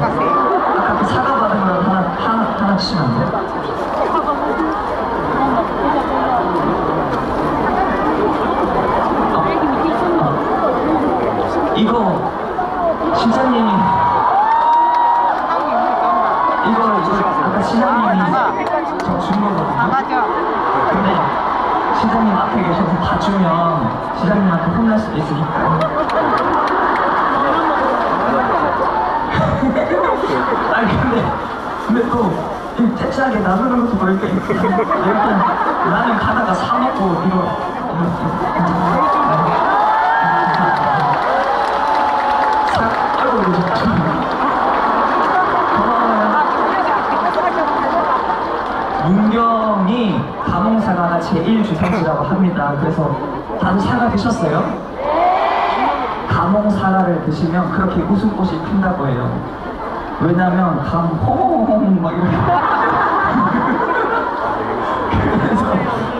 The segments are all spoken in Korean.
아까 그 사과 받은 거 하나, 하나, 하나 주시면 안 돼요? 어. 이거 시장님이 이거 아까 시장님이 저준 거거든요. 맞아. 근데 시장님 앞에 계셔서 다 주면 시장님한테 혼날 수도 있으니까. 근데 또이 째짜게 나누는 것도 그러니까 일단 나는 가다가 사 먹고 이거. 문경이 가몽사과가 제1주산지라고 합니다. 그래서 다들 사과 드셨어요? 가몽사과를 드시면 그렇게 웃음꽃이 핀다고 해요. 왜냐면 감홍 막 이렇게 그래서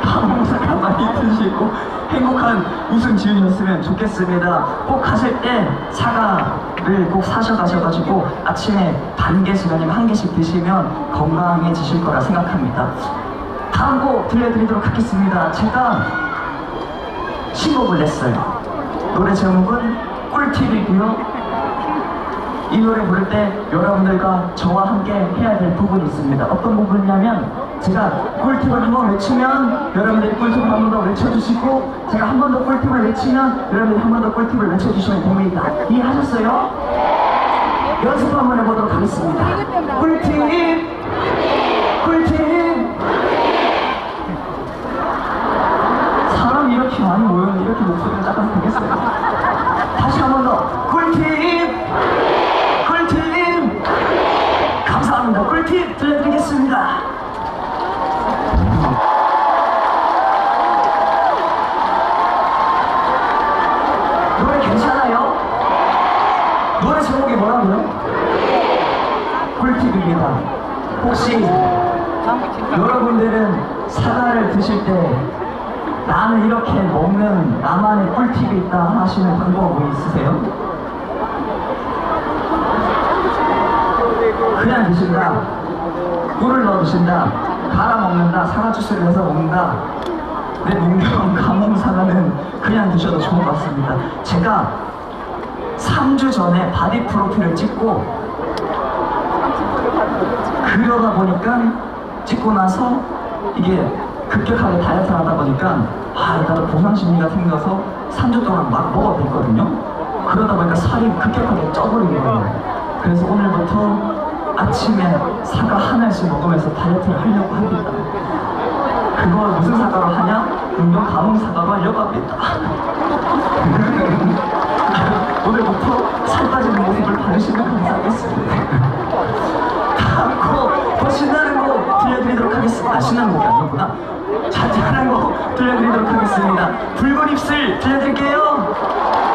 가몽사과 많이 드시고 행복한 웃음 지으셨으면 좋겠습니다. 꼭 가실 때 사과를 꼭 사셔 가셔가지고 아침에 반 개씩 아니면 한 개씩 드시면 건강해지실 거라 생각합니다. 다음 곡 들려드리도록 하겠습니다. 제가 신곡을 냈어요. 노래 제목은 꿀팁이고요. 이 노래 부를 때 여러분들과 저와 함께 해야 될 부분이 있습니다. 어떤 부분이냐면 제가 꿀팁을 한 번 외치면 여러분들이 꿀팁을 한 번 더 외쳐주시고 제가 한 번 더 꿀팁을 외치면 여러분들이 한 번 더 꿀팁을 외쳐주시면 됩니다. 이해하셨어요? 연습 한번 해보도록 하겠습니다. 꿀팁! 꿀팁! 사람이 이렇게 많이 모였는데 이렇게 목소 제목이 뭐라고요? 꿀팁입니다. 혹시 여러분들은 사과를 드실 때 나는 이렇게 먹는 나만의 꿀팁이 있다 하시는 방법 뭐 있으세요? 그냥 드신다 꿀을 넣어 드신다 갈아 먹는다 사과 주스를 해서 먹는다 내 문경 감홍 사과는 그냥 드셔도 좋은 것 같습니다 제가 3주 전에 바디 프로필을 찍고 그러다 보니까 찍고 나서 이게 급격하게 다이어트를 하다 보니까 아 일단 보상 심리가 생겨서 3주 동안 막 먹어도 됐거든요. 그러다 보니까 살이 급격하게 쪄버린 거예요. 그래서 오늘부터 아침에 사과 하나씩 먹으면서 다이어트를 하려고 합니다. 그걸 무슨 사과로 하냐? 운동 감흥 사과로 하려고 합니다 오늘부터 살 빠지는 모습을 봐주시면 감사하겠습니다 다음 곡, 더 신나는 곡 들려드리도록 하겠습니다. 아, 신나는 곡이 아니구나. 잔잔한 곡 들려드리도록 하겠습니다. 붉은 입술 들려드릴게요.